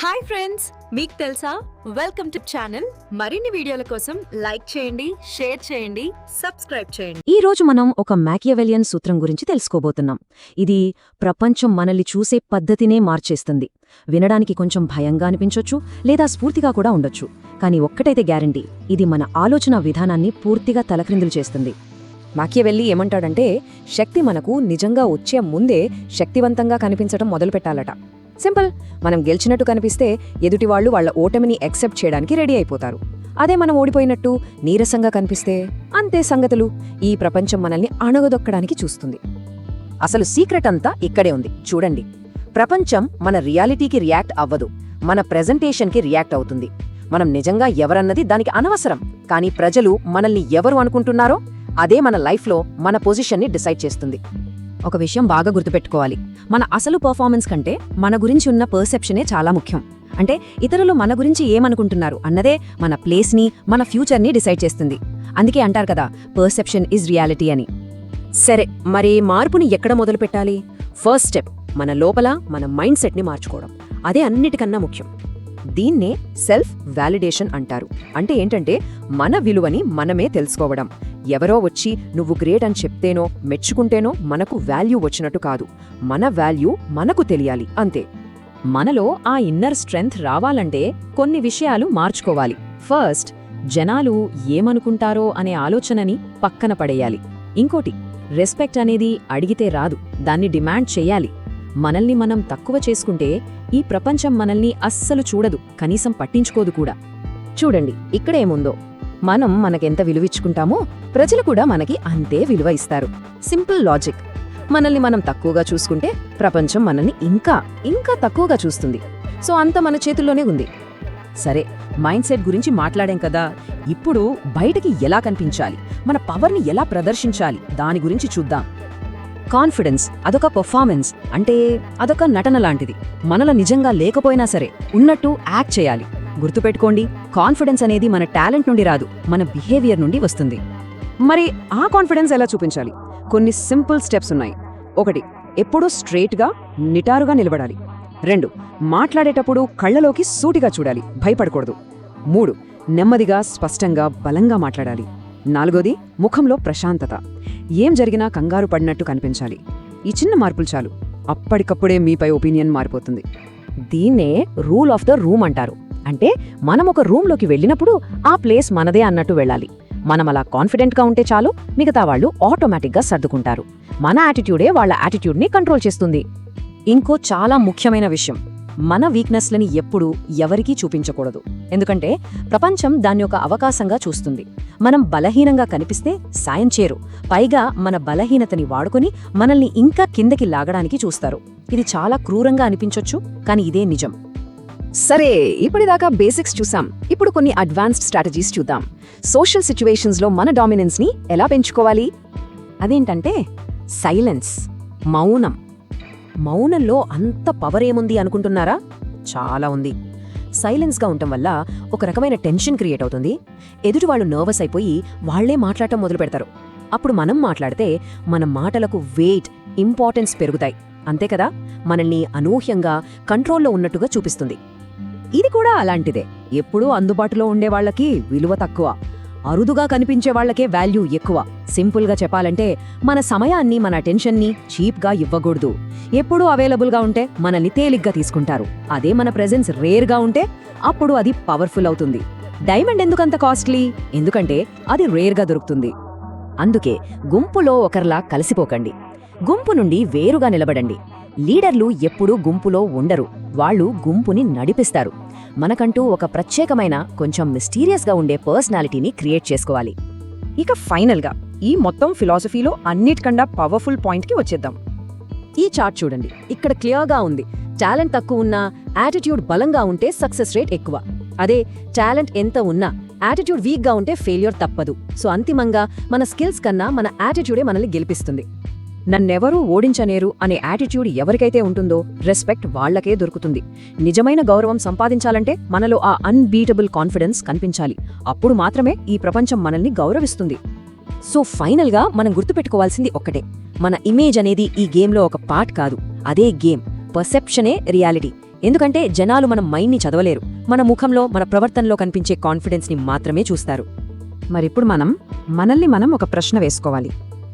Hi friends మీకు తెలుసా? Welcome to channel. మరిన్ని వీడియోల కోసం లైక్ చేయండి షేర్ చేయండి సబ్స్క్రైబ్ చేయండి. ఈ రోజు మనం ఒక మ్యాకియవెలియన్ సూత్రం గురించి తెలుసుకోబోతున్నాం. ఇది ప్రపంచం మనల్ని చూసే పద్ధతినే మార్చేస్తుంది. వినడానికి కొంచెం భయంగా అనిపించొచ్చు లేదా స్ఫూర్తిగా కూడా ఉండొచ్చు. కానీ ఒక్కటైతే గ్యారంటీ ఇది మన ఆలోచన విధానాన్ని పూర్తిగా తలక్రిందులు చేస్తుంది. మాకియవెల్లి ఏమంటాడంటే శక్తి మనకు నిజంగా వచ్చే ముందే శక్తివంతంగా కనిపించడం మొదలుపెట్టాలట. సింపుల్. మనం గెలిచినట్టు కనిపిస్తే ఎదుటివాళ్ళు వాళ్ళ ఓటమిని యాక్సెప్ట్ చేయడానికి రెడీ అయిపోతారు. అదే మనం ఓడిపోయినట్టు నీరసంగా కనిపిస్తే? అంతే సంగతులు. ఈ ప్రపంచం మనల్ని అణగదొక్కడానికి చూస్తుంది. అసలు సీక్రెట్ అంతా ఇక్కడే ఉంది. చూడండి. ప్రపంచం మన రియాలిటీకి రియాక్ట్ అవ్వదు. మన ప్రెజెంటేషన్కి రియాక్ట్ అవుతుంది. మనం నిజంగా ఎవరన్నది దానికి అనవసరం. కానీ ప్రజలు మనల్ని ఎవరు అనుకుంటున్నారో అదే మన లైఫ్లో మన పొజిషన్ని డిసైడ్ చేస్తుంది. ఒక విషయం బాగా గుర్తుపెట్టుకోవాలి. మన అసలు పర్ఫార్మెన్స్ కంటే మన గురించి ఉన్న పర్సెప్షనే చాలా ముఖ్యం. అంటే ఇతరులు మన గురించి ఏమనుకుంటున్నారు అన్నదే మన ప్లేస్ని మన ఫ్యూచర్ని డిసైడ్ చేస్తుంది. అందుకే అంటారు కదా పర్సెప్షన్ ఇస్ రియాలిటీ అని. సరే మరి మార్పుని ఎక్కడ మొదలుపెట్టాలి ఫస్ట్ స్టెప్ మన లోపల మన మైండ్ సెట్ని మార్చుకోవడం. అదే అన్నిటికన్నా ముఖ్యం. దీన్నే సెల్ఫ్ వ్యాలిడేషన్ అంటారు. అంటే ఏంటంటే మన విలువని మనమే తెలుసుకోవడం. ఎవరో వచ్చి నువ్వు గ్రేట్ అని చెప్తేనో మెచ్చుకుంటేనో మనకు వాల్యూ వచ్చినట్టు కాదు. మన వాల్యూ మనకు తెలియాలి అంతే. మనలో ఆ ఇన్నర్ స్ట్రెంగ్త్ రావాలంటే కొన్ని విషయాలు మార్చుకోవాలి. ఫస్ట్ జనాలు ఏమనుకుంటారో అనే ఆలోచనని పక్కన పడేయాలి. ఇంకోటి రెస్పెక్ట్ అనేది అడిగితే రాదు దాన్ని డిమాండ్ చేయాలి. మనల్ని మనం తక్కువ చేసుకుంటే ఈ ప్రపంచం మనల్ని అస్సలు చూడదు కనీసం పట్టించుకోదు కూడా. చూడండి ఇక్కడేముందో మనం మనకెంత విలువిచ్చుకుంటామో ప్రజలు కూడా మనకి అంతే విలువ ఇస్తారు. Simple logic. మనల్ని మనం తక్కువగా చూసుకుంటే ప్రపంచం మనల్ని ఇంకా ఇంకా తక్కువగా చూస్తుంది. సో అంత మన చేతుల్లోనే ఉంది. సరే మైండ్ సెట్ గురించి మాట్లాడాం కదా. ఇప్పుడు బయటకి ఎలా కనిపించాలి? మన పవర్ని ఎలా ప్రదర్శించాలి? దాని గురించి చూద్దాం. కాన్ఫిడెన్స్ అదొక పర్ఫార్మెన్స్. అంటే అదొక నటన లాంటిది. మనలో నిజంగా లేకపోయినా సరే ఉన్నట్టు యాక్ట్ చేయాలి. గుర్తుపెట్టుకోండి కాన్ఫిడెన్స్ అనేది మన టాలెంట్ నుండి రాదు మన బిహేవియర్ నుండి వస్తుంది. మరి ఆ కాన్ఫిడెన్స్ ఎలా చూపించాలి? కొన్ని సింపుల్ స్టెప్స్ ఉన్నాయి. ఒకటి ఎప్పుడూ స్ట్రెయిట్గా నిటారుగా నిలబడాలి. రెండు మాట్లాడేటప్పుడు కళ్ళలోకి సూటిగా చూడాలి భయపడకూడదు. మూడు నెమ్మదిగా స్పష్టంగా బలంగా మాట్లాడాలి. నాలుగోది ముఖంలో ప్రశాంతత. ఏం జరిగినా కంగారు పడినట్టు కనిపించాలి. ఈ చిన్న మార్పులు చాలు. అప్పటికప్పుడే మీపై ఒపీనియన్ మారిపోతుంది. దీన్నే రూల్ ఆఫ్ ద రూమ్ అంటారు. అంటే మనం ఒక రూమ్లోకి వెళ్ళినప్పుడు ఆ ప్లేస్ మనదే అన్నట్టు వెళ్ళాలి. మనం అలా కాన్ఫిడెంట్గా ఉంటే చాలు మిగతా వాళ్ళు ఆటోమేటిక్గా సర్దుకుంటారు. మన యాటిట్యూడే వాళ్ళ యాటిట్యూడ్ని కంట్రోల్ చేస్తుంది. ఇంకో చాలా ముఖ్యమైన విషయం మన వీక్నెస్లని ఎప్పుడూ ఎవరికీ చూపించకూడదు. ఎందుకంటే ప్రపంచం దాన్ని ఒక అవకాశంగా చూస్తుంది. మనం బలహీనంగా కనిపిస్తే సాయం చేరు పైగా మన బలహీనతని వాడుకొని మనల్ని ఇంకా కిందకి లాగడానికి చూస్తారు. ఇది చాలా క్రూరంగా అనిపించొచ్చు కానీ ఇదే నిజం. సరే ఇప్పటిదాకా బేసిక్స్ చూసాం. ఇప్పుడు కొన్ని అడ్వాన్స్డ్ స్ట్రాటజీస్ చూద్దాం. సోషల్ సిచ్యువేషన్స్లో మన డామినెన్స్ని ఎలా పెంచుకోవాలి? అదేంటంటే సైలెన్స్ మౌనం. మౌనంలో అంత పవర్ ఏముంది అనుకుంటున్నారా? చాలా ఉంది. సైలెన్స్గా ఉండటం వల్ల ఒక రకమైన టెన్షన్ క్రియేట్ అవుతుంది. ఎదుటి వాళ్ళు నర్వస్ అయిపోయి వాళ్ళే మాట్లాడటం మొదలు పెడతారు. అప్పుడు మనం మాట్లాడితే మన మాటలకు వెయిట్ ఇంపార్టెన్స్ పెరుగుతాయి. అంతే కదా? మనల్ని అనూహ్యంగా కంట్రోల్లో ఉన్నట్టుగా చూపిస్తుంది. ఇది కూడా అలాంటిదే. ఎప్పుడూ అందుబాటులో ఉండే వాళ్ళకి విలువ తక్కువ. అరుదుగా కనిపించే వాళ్ళకే వాల్యూ ఎక్కువ. సింపుల్గా చెప్పాలంటే మన సమయాన్ని మన టెన్షన్ని చీప్గా ఇవ్వకూడదు. ఎప్పుడూ అవైలబుల్గా ఉంటే మనల్ని తేలిగ్గా తీసుకుంటారు. అదే మన ప్రెజెన్స్ రేర్గా ఉంటే అప్పుడు అది పవర్ఫుల్ అవుతుంది. డైమండ్ ఎందుకంత కాస్ట్లీ? ఎందుకంటే అది రేర్గా దొరుకుతుంది. అందుకే గుంపులో ఒకరిలా కలిసిపోకండి. గుంపు నుండి వేరుగా నిలబడండి. లీడర్లు ఎప్పుడూ గుంపులో ఉండరు. వాళ్ళు గుంపుని నడిపిస్తారు. మనకంటూ ఒక ప్రత్యేకమైన కొంచెం మిస్టీరియస్గా ఉండే పర్సనాలిటీని క్రియేట్ చేసుకోవాలి. ఇక ఫైనల్గా ఈ మొత్తం ఫిలాసఫీలో అన్నిటికన్నా పవర్ఫుల్ పాయింట్కి వచ్చేద్దాం. ఈ చార్ట్ చూడండి. ఇక్కడ క్లియర్గా ఉంది. టాలెంట్ తక్కువ ఉన్నా యాటిట్యూడ్ బలంగా ఉంటే సక్సెస్ రేట్ ఎక్కువ. అదే టాలెంట్ ఎంత ఉన్నా యాటిట్యూడ్ వీక్గా ఉంటే ఫెయిల్యూర్ తప్పదు. సో అంతిమంగా మన స్కిల్స్ కన్నా మన యాటిట్యూడే మనల్ని గెలిపిస్తుంది. నన్నెవరూ ఓడించనేరు అనే యాటిట్యూడ్ ఎవరికైతే ఉంటుందో రెస్పెక్ట్ వాళ్ళకే దొరుకుతుంది. నిజమైన గౌరవం సంపాదించాలంటే మనలో ఆ అన్బీటబుల్ కాన్ఫిడెన్స్ కనిపించాలి. అప్పుడు మాత్రమే ఈ ప్రపంచం మనల్ని గౌరవిస్తుంది. సో ఫైనల్గా మనం గుర్తుపెట్టుకోవాల్సింది ఒక్కటే. మన ఇమేజ్ అనేది ఈ గేమ్లో ఒక పార్ట్ కాదు. అదే గేమ్. పర్సెప్షనే రియాలిటీ. ఎందుకంటే జనాలు మన మైండ్ని చదవలేరు. మన ముఖంలో మన ప్రవర్తనలో కనిపించే కాన్ఫిడెన్స్ని మాత్రమే చూస్తారు. మరిప్పుడు మనం మనల్ని మనం ఒక ప్రశ్న వేసుకోవాలి.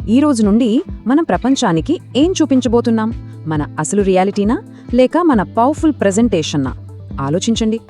ఈ రోజు నుండి మనం ప్రపంచానికి ఏం చూపించబోతున్నాం? మన అసలు రియాలిటీనా? లేక మన పవర్ఫుల్ ప్రజెంటేషన్నా? ఆలోచించండి.